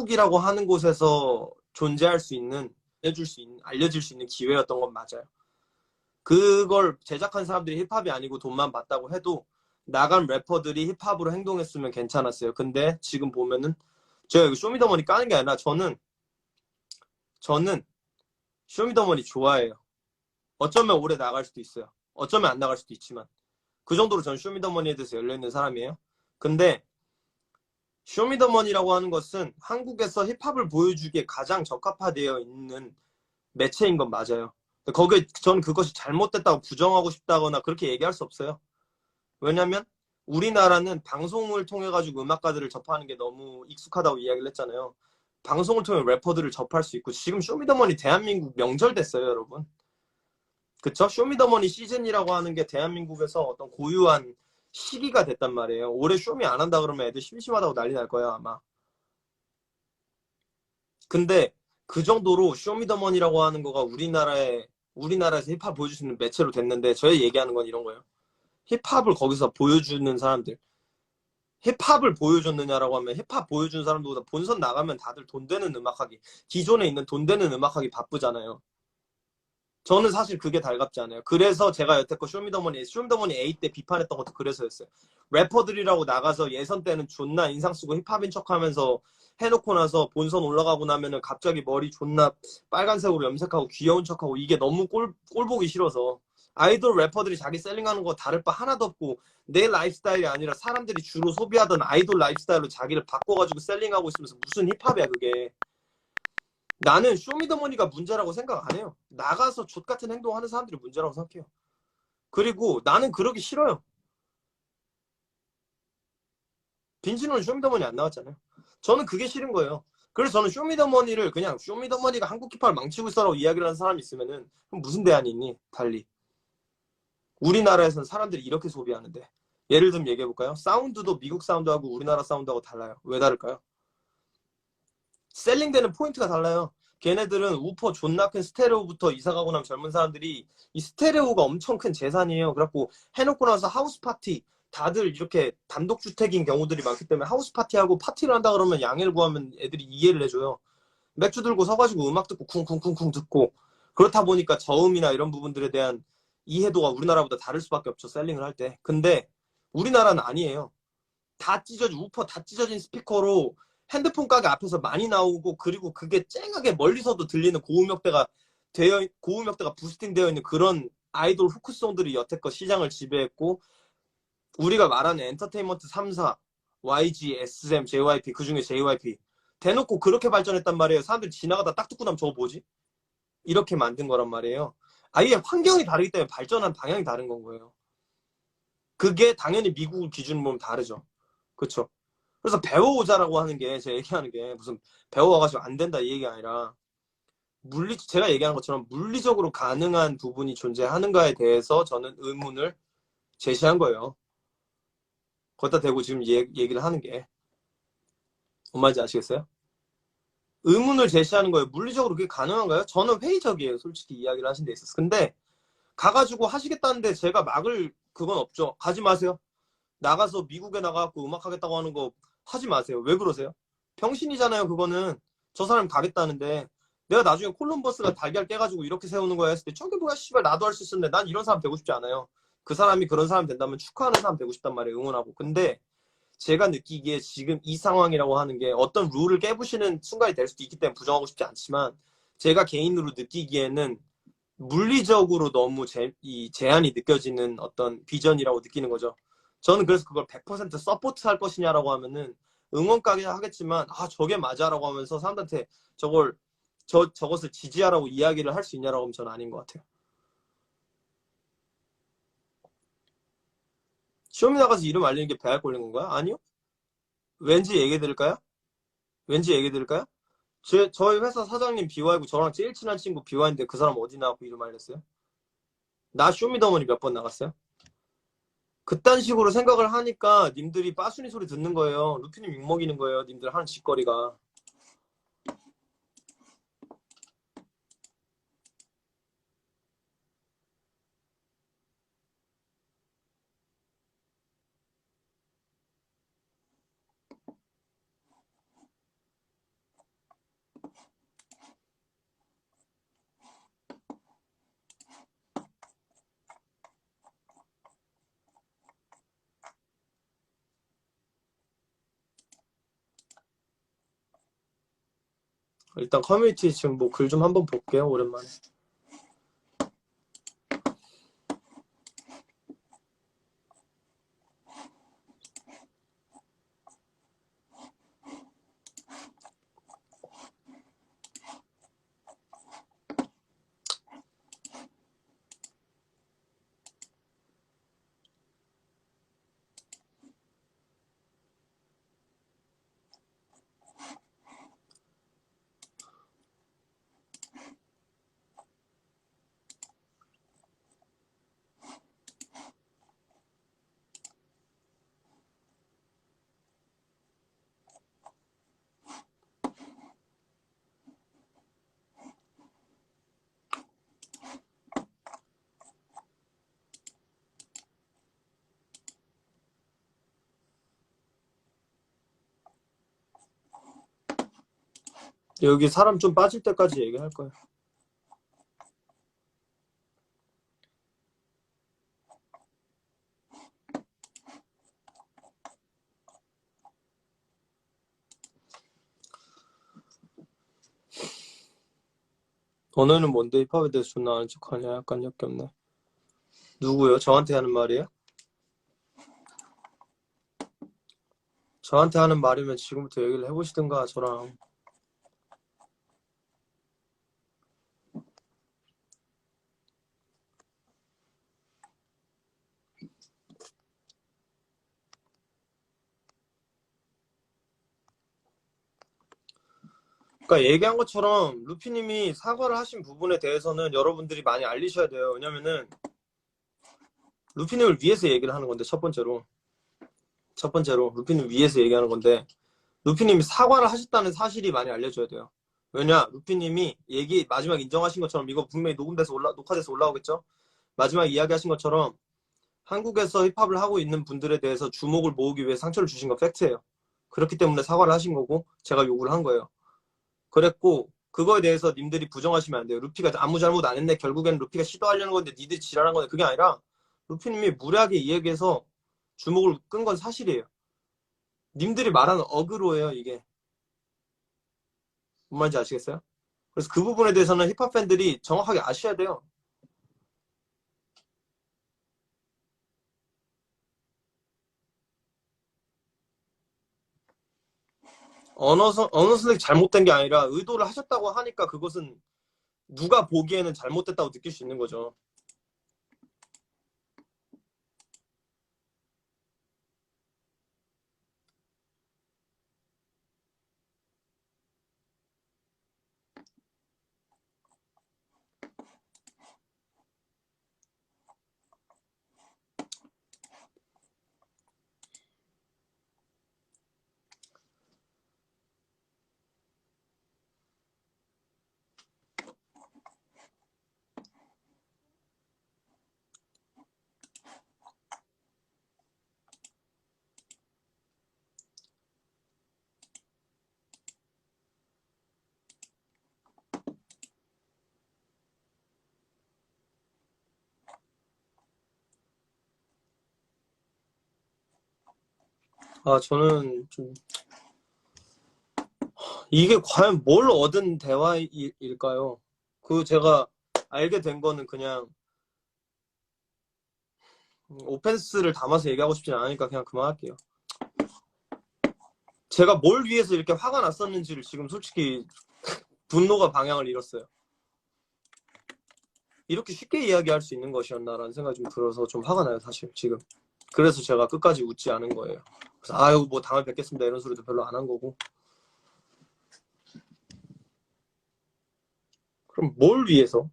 한국이라고 하는 곳에서 존재할 수 있는 알려줄 수 있는 알려질 수 있는 기회였던 건 맞아요. 그걸 제작한 사람들이 힙합이 아니고 돈만 받다고 해도 나간 래퍼들이 힙합으로 행동했으면 괜찮았어요. 근데 지금 보면은 제가 이거 쇼미더머니 까는 게 아니라 저는 저는 쇼미더머니 좋아해요. 어쩌면 오래 나갈 수도 있어요. 어쩌면 안 나갈 수도 있지만 그 정도로 저는 쇼미더머니에 대해서 열려있는 사람이에요. 근데 쇼미더머니라고 하는 것은 한국에서 힙합을 보여주기에 가장 적합화되어 있는 매체인 건 맞아요. 거기에 저는 그것이 잘못됐다고 부정하고 싶다거나 그렇게 얘기할 수 없어요. 왜냐면 우리나라는 방송을 통해 가지고 음악가들을 접하는 게 너무 익숙하다고 이야기를 했잖아요. 방송을 통해 래퍼들을 접할 수 있고 지금 쇼미더머니 대한민국 명절 됐어요, 여러분. 그쵸? 쇼미더머니 시즌이라고 하는 게 대한민국에서 어떤 고유한 시기가 됐단 말이에요. 올해 쇼미 안 한다 그러면 애들 심심하다고 난리 날 거예요, 아마. 근데 그 정도로 쇼미더머니라고 하는 거가 우리나라에 우리나라에서 힙합 보여줄 수 있는 매체로 됐는데 저희 얘기하는 건 이런 거예요. 힙합을 거기서 보여주는 사람들 힙합을 보여줬느냐라고 하면 힙합 보여준 사람들보다 본선 나가면 다들 돈 되는 음악하기 기존에 있는 돈 되는 음악하기 바쁘잖아요. 저는 사실 그게 달갑지 않아요. 그래서 제가 여태껏 쇼미더머니, 쇼미더머니 A 때 비판했던 것도 그래서였어요. 래퍼들이라고 나가서 예선 때는 존나 인상 쓰고 힙합인 척 하면서 해놓고 나서 본선 올라가고 나면은 갑자기 머리 존나 빨간색으로 염색하고 귀여운 척하고 이게 너무 꼴, 꼴 보기 싫어서 아이돌 래퍼들이 자기 셀링하는 거 다를 바 하나도 없고 내 라이프스타일이 아니라 사람들이 주로 소비하던 아이돌 라이프스타일로 자기를 바꿔가지고 셀링하고 있으면서 무슨 힙합이야 그게 나는 쇼미더머니가 문제라고 생각 안 해요. 나가서 족 같은 행동하는 사람들이 문제라고 생각해요. 그리고 나는 그러기 싫어요. 빈지노는 쇼미더머니 안 나왔잖아요. 저는 그게 싫은 거예요. 그래서 저는 쇼미더머니를 그냥 쇼미더머니가 한국 힙합을 망치고 있어라고 이야기를 하는 사람이 있으면은 그럼 무슨 대안이 있니? 달리. 우리나라에서는 사람들이 이렇게 소비하는데 예를 들면 얘기해 볼까요? 사운드도 미국 사운드하고 우리나라 사운드하고 달라요. 왜 다를까요? 셀링되는 포인트가 달라요. 걔네들은 우퍼 존나 큰 스테레오부터 이사가고 나면 젊은 사람들이 이 스테레오가 엄청 큰 재산이에요. 그래갖고 해놓고 나서 하우스 파티 다들 이렇게 단독주택인 경우들이 많기 때문에 하우스 파티하고 파티를 한다 그러면 양해를 구하면 애들이 이해를 해줘요. 맥주 들고 서가지고 음악 듣고 쿵쿵쿵쿵 듣고 그렇다 보니까 저음이나 이런 부분들에 대한 이해도가 우리나라보다 다를 수밖에 없죠. 셀링을 할 때. 근데 우리나라는 아니에요. 다 찢어진 우퍼 다 찢어진 스피커로 핸드폰 가게 앞에서 많이 나오고 그리고 그게 쨍하게 멀리서도 들리는 고음역대가 되어 고음역대가 부스팅 되어 있는 그런 아이돌 후크송들이 여태껏 시장을 지배했고 우리가 말하는 엔터테인먼트 3사 YG, SM, JYP 그 중에 JYP 대놓고 그렇게 발전했단 말이에요. 사람들이 지나가다 딱 듣고 나면 저거 뭐지? 이렇게 만든 거란 말이에요. 아예 환경이 다르기 때문에 발전한 방향이 다른 건 거예요. 그게 당연히 미국 기준으로 보면 다르죠. 그렇죠? 그래서 배워오자라고 하는 게 제가 얘기하는 게 무슨 배워와가지고 안 된다 이 얘기가 아니라 물리 제가 얘기하는 것처럼 물리적으로 가능한 부분이 존재하는가에 대해서 저는 의문을 제시한 거예요. 거기다 대고 지금 얘, 얘기를 하는 게 뭔 말인지 아시겠어요? 의문을 제시하는 거예요. 물리적으로 그게 가능한가요? 저는 회의적이에요. 솔직히 이야기를 하신 데 있어서. 근데 가가지고 하시겠다는데 제가 막을 그건 없죠. 가지 마세요. 나가서 미국에 나가갖고 음악 하겠다고 하는 거 하지 마세요. 왜 그러세요? 병신이잖아요. 그거는 저 사람 가겠다는데 내가 나중에 콜럼버스가 달걀 깨가지고 이렇게 세우는 거야 했을 때 저게 뭐야 씨발 나도 할 수 있었는데 난 이런 사람 되고 싶지 않아요. 그 사람이 그런 사람 된다면 축하하는 사람 되고 싶단 말이에요. 응원하고. 근데 제가 느끼기에 지금 이 상황이라고 하는 게 어떤 룰을 깨부시는 순간이 될 수도 있기 때문에 부정하고 싶지 않지만 제가 개인으로 느끼기에는 물리적으로 너무 제, 이 제한이 느껴지는 어떤 비전이라고 느끼는 거죠. 저는 그래서 그걸 100% 서포트 할 것이냐라고 하면은 응원까지 하겠지만 아 저게 맞아라고 하면서 사람들한테 저걸 저 저것을 지지하라고 이야기를 할 수 있냐라고 하면 저는 아닌 것 같아요. 시험이 나가서 이름 알리는 게 배알 꼴린 건가요? 아니요. 왠지 얘기 드릴까요? 왠지 얘기 드릴까요? 제, 저희 회사 사장님 비와이고 저랑 제일 친한 친구 비와인데 그 사람 어디 나왔고 이름 알렸어요? 나 쇼미더머니 몇 번 나갔어요? 그딴 식으로 생각을 하니까 님들이 빠순이 소리 듣는 거예요. 루피님 욕먹이는 거예요. 님들 하는 짓거리가. 일단 커뮤니티 지금 뭐 글 좀 한번 볼게요, 오랜만에. 여기 사람 좀 빠질 때까지 얘기할 거예요. 언어는 뭔데 힙합에 대해서 존나 아는 척하냐? 약간 역겹네. 누구요? 저한테 하는 말이에요? 저한테 하는 말이면 지금부터 얘기를 해보시든가 저랑 그러니까 얘기한 것처럼 루피님이 사과를 하신 부분에 대해서는 여러분들이 많이 알리셔야 돼요. 왜냐면은 루피님을 위해서 얘기를 하는 건데 첫 번째로 첫 번째로 루피님 위해서 얘기하는 건데 루피님이 사과를 하셨다는 사실이 많이 알려져야 돼요. 왜냐 루피님이 얘기 마지막 인정하신 것처럼 이거 분명히 녹음돼서 올라 녹화돼서 올라오겠죠. 마지막 이야기하신 것처럼 한국에서 힙합을 하고 있는 분들에 대해서 주목을 모으기 위해 상처를 주신 건 팩트예요. 그렇기 때문에 사과를 하신 거고 제가 요구를 한 거예요. 그랬고 그거에 대해서 님들이 부정하시면 안 돼요. 루피가 아무 잘못 안 했네. 결국에는 루피가 시도하려는 건데 니들이 지랄한 건데 그게 아니라 루피님이 무례하게 이 얘기해서 주목을 끈 건 사실이에요. 님들이 말하는 어그로예요 이게. 뭔 말인지 아시겠어요? 그래서 그 부분에 대해서는 힙합 팬들이 정확하게 아셔야 돼요. 언어, 선- 언어 선택 잘못된 게 아니라 의도를 하셨다고 하니까 그것은 누가 보기에는 잘못됐다고 느낄 수 있는 거죠. 아, 저는 좀 이게 과연 뭘 얻은 대화일까요? 그 제가 알게 된 거는 그냥 음, 오펜스를 담아서 얘기하고 싶진 않으니까 그냥 그만할게요. 제가 뭘 위해서 이렇게 화가 났었는지를 지금 솔직히 분노가 방향을 잃었어요. 이렇게 쉽게 이야기할 수 있는 것이었나라는 생각이 좀 들어서 좀 화가 나요, 사실 지금. 그래서 제가 끝까지 웃지 않은 거예요. 그래서 아유 뭐 다음에 뵙겠습니다 이런 소리도 별로 안 한 거고. 그럼 뭘 위해서?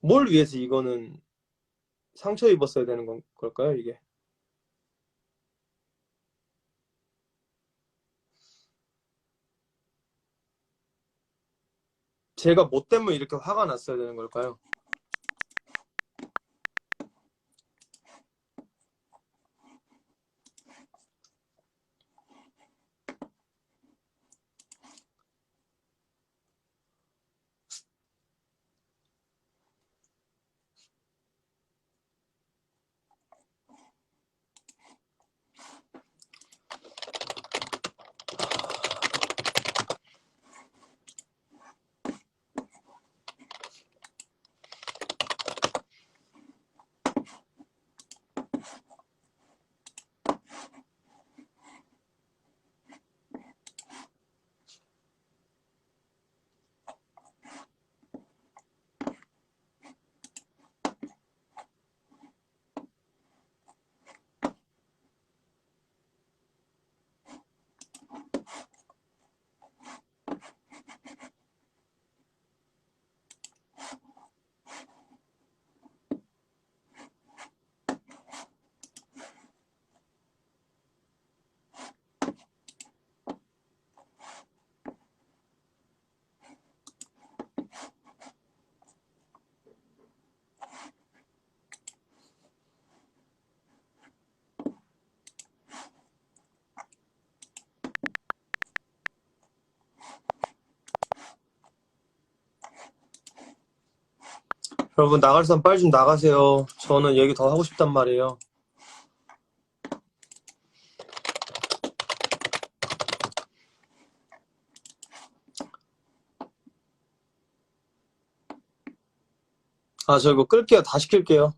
뭘 위해서 이거는 상처 입었어야 되는 건, 걸까요, 이게? 제가 뭐 때문에 이렇게 화가 났어야 되는 걸까요? 여러분 나갈 사람 빨리 좀 나가세요. 저는 얘기 더 하고 싶단 말이에요. 아, 저 이거 끌게요. 다시 킬게요.